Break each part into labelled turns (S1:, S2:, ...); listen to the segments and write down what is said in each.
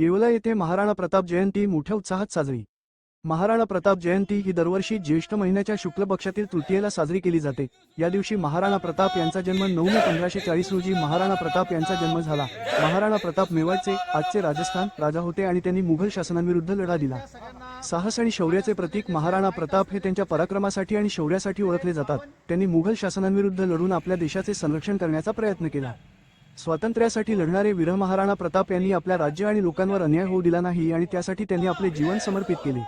S1: येवला येथे महाराणा प्रताप जयंती मोठ्या उत्साहात साजरी. महाराणा प्रताप जयंती ही दरवर्षी ज्येष्ठ महिन्याच्या शुक्ल पक्षातील तृतीयेला साजरी केली जाते. या दिवशी महाराणा प्रताप यांचा जन्म नऊ मे पंधराशे चाळीस रोजी महाराणा प्रताप यांचा जन्म झाला. महाराणा प्रताप मेवाडचे आजचे राजस्थान राजा होते आणि त्यांनी मुघल शासनाविरुद्ध लढा दिला. साहस आणि शौर्याचे प्रतीक महाराणा प्रताप हे त्यांच्या पराक्रमासाठी आणि शौर्यासाठी ओळखले जातात. त्यांनी मुघल शासनाविरुद्ध लढून आपल्या देशाचे संरक्षण करण्याचा प्रयत्न केला. स्वातंत्र्यासाठी लढणारे वीर महाराणा प्रताप यांनी आपल्या राज्य आणि लोकांवर अन्याय होऊ दिला नाही आणि त्यासाठी त्यांनी आपले जीवन समर्पित केले.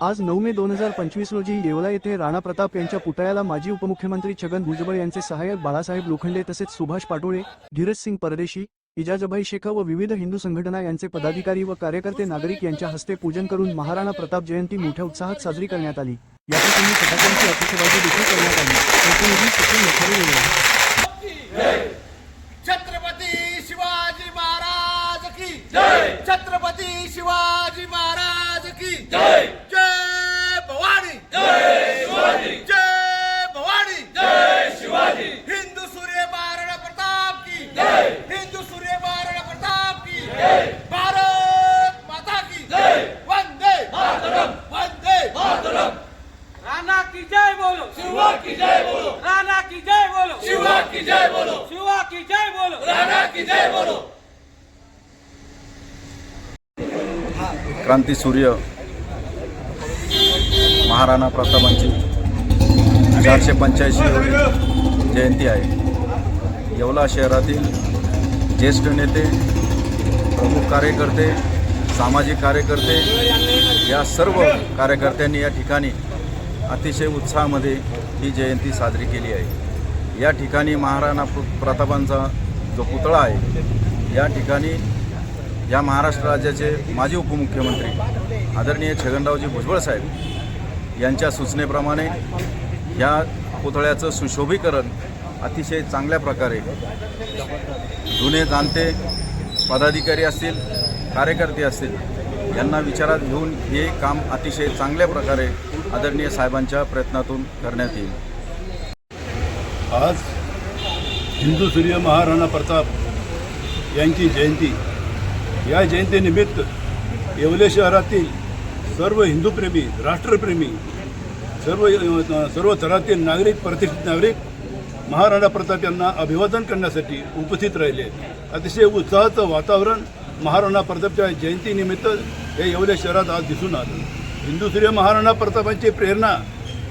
S1: आज नऊ मे दोन हजार पंचवीस रोजी येवला येथे राणा प्रताप यांच्या पुतळ्याला माजी उपमुख्यमंत्री छगन भुजबळ यांचे सहाय्यक बाळासाहेब लोखंडे तसेच सुभाष पाटोळे धीरज सिंग परदेशी इजाजभाई शेख व विविध हिंदू संघटना यांचे पदाधिकारी व कार्यकर्ते नागरिक यांच्या हस्ते पूजन करून महाराणा प्रताप जयंती मोठ्या उत्साहात साजरी करण्यात आली. याप्रसंगी फटाक्यांची अतिशयबाजी देखील करण्यात आली.
S2: जय। जय भवानी। जय शिवाजी। जय भवानी। जय शिवाजी। हिंदू सूर्य महाराणा प्रताप की। जय। हिंदू सूर्य महाराणा प्रताप की। जय। भारत माता की। जय। वंदे। मातरम। वंदे। मातरम।
S3: राणा की जय बोलो।
S2: शिवा की जय बोलो।
S3: राणा की जय बोलो।
S2: शिवा की जय बोलो।
S3: शिवा की जय बोलो।
S2: राणा की जय बोलो।
S4: क्रांती सूर्य महाराणा प्रतापांची चारशे पंच्याऐंशी जयंती आहे. येवला शहरातील ज्येष्ठ नेते प्रमुख कार्यकर्ते सामाजिक कार्यकर्ते या सर्व कार्यकर्त्यांनी या ठिकाणी अतिशय उत्साहामध्ये ही जयंती साजरी केली आहे. या ठिकाणी महाराणा प्रतापांचा जो पुतळा आहे या ठिकाणी या महाराष्ट्र राज्याचे माजी उपमुख्यमंत्री आदरणीय छगनरावजी भुजबळ साहेब यांच्या सूचनेप्रमाणे या पुतळ्याचं सुशोभीकरण अतिशय चांगल्या प्रकारे जुने जाणते पदाधिकारी असतील कार्यकर्ते असतील यांना विचारात घेऊन हे काम अतिशय चांगल्या प्रकारे आदरणीय साहेबांच्या प्रयत्नातून करण्यात येईल.
S5: आज हिंदू सूर्य महाराणा प्रताप यांची जयंती. या जयंतीनिमित्त येवले शहरातील सर्व हिंदूप्रेमी राष्ट्रप्रेमी सर्व सर्व थरातील नागरिक प्रतिष्ठित नागरिक महाराणा प्रताप यांना अभिवादन करण्यासाठी उपस्थित राहिले. अतिशय उत्साहाचं वातावरण महाराणा प्रतापच्या जयंतीनिमित्त या येवल्या शहरात आज दिसून आलं. हिंदू सूर्य महाराणा प्रतापांची प्रेरणा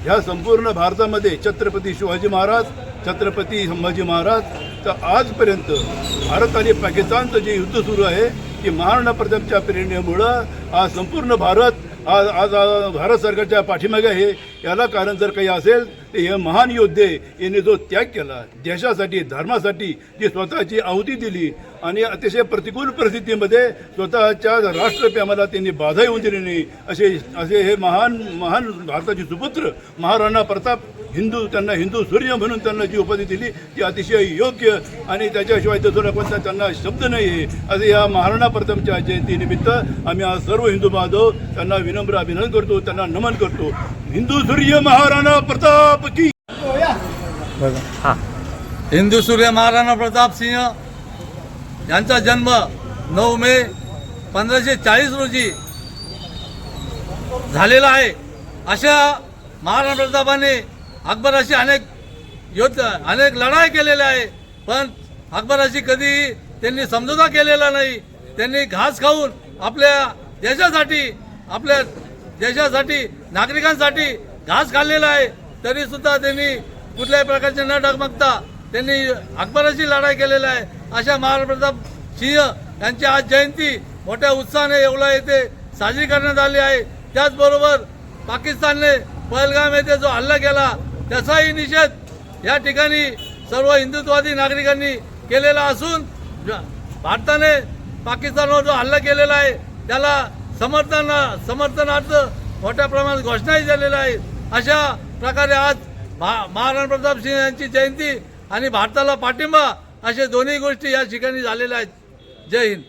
S5: ह्या संपूर्ण भारतामध्ये छत्रपती शिवाजी महाराज छत्रपती संभाजी महाराज तर आजपर्यंत भारत आणि पाकिस्तानचं जे युद्ध सुरू आहे की महाराणा प्रतापच्या प्रेरणेमुळं आज संपूर्ण भारत आज आज भारत सरकारच्या पाठीमागे आहे. याला कारण जर काही असेल हे महान योद्धे यांनी जो त्याग केला देशासाठी धर्मासाठी जी स्वतःची आहुती दिली आणि अतिशय प्रतिकूल परिस्थितीमध्ये स्वतःच्या राष्ट्रप्रेमाला त्यांनी बाधा येऊन दिली नाही असे असे हे महान महान भारताचे सुपुत्र महाराणा प्रताप हिंदू त्यांना हिंदू सूर्य म्हणून त्यांना जी उपाधी दिली ती अतिशय योग्य आणि त्याच्याशिवाय दुसरा कोणता त्यांना शब्द नाही आहे. असे या महाराणा प्रतापच्या जयंतीनिमित्त आम्ही आज सर्व हिंदू बांधव त्यांना विनम्र अभिनंदन करतो त्यांना नमन करतो. हिंदू सूर्य महाराणा प्रताप की
S6: हिंदू सूर्य महाराणा प्रताप सिंह यांचा जन्म नऊ मे पंधराशे चाळीस रोजी झालेला आहे. अशा महाराणा प्रतापाने अकबराशी अनेक युद्ध अनेक लढाई केलेल्या आहे. पण अकबराशी कधी त्यांनी समझोता केलेला नाही. त्यांनी घास खाऊन आपल्या देशासाठी आपल्या देशासाठी नागरिकांसाठी घास खाल्लेला आहे तरी सुद्धा त्यांनी कुठल्याही प्रकारचे न डगमगता त्यांनी अकबराशी लढाई केलेला आहे. अशा महाराणा प्रताप सिंह यांची आज जयंती मोठ्या उत्साहाने येवला येथे साजरी करण्यात आली आहे. त्याचबरोबर पाकिस्तानने पहलगाम येथे जो हल्ला केला त्याचाही निषेध या ठिकाणी सर्व हिंदुत्ववादी नागरिकांनी केलेला असून ज- भारताने पाकिस्तानवर जो हल्ला केलेला आहे त्याला समर्थन समर्थनार्थ मोठ्या प्रमाणात घोषणाही झालेल्या आहे अशा प्रकारे आज महा- महाराणा प्रताप सिंह यांची जयंती आणि भारताला पाठिंबा असे दोन्ही गोष्टी या ठिकाणी झालेल्या आहेत. जय हिंद.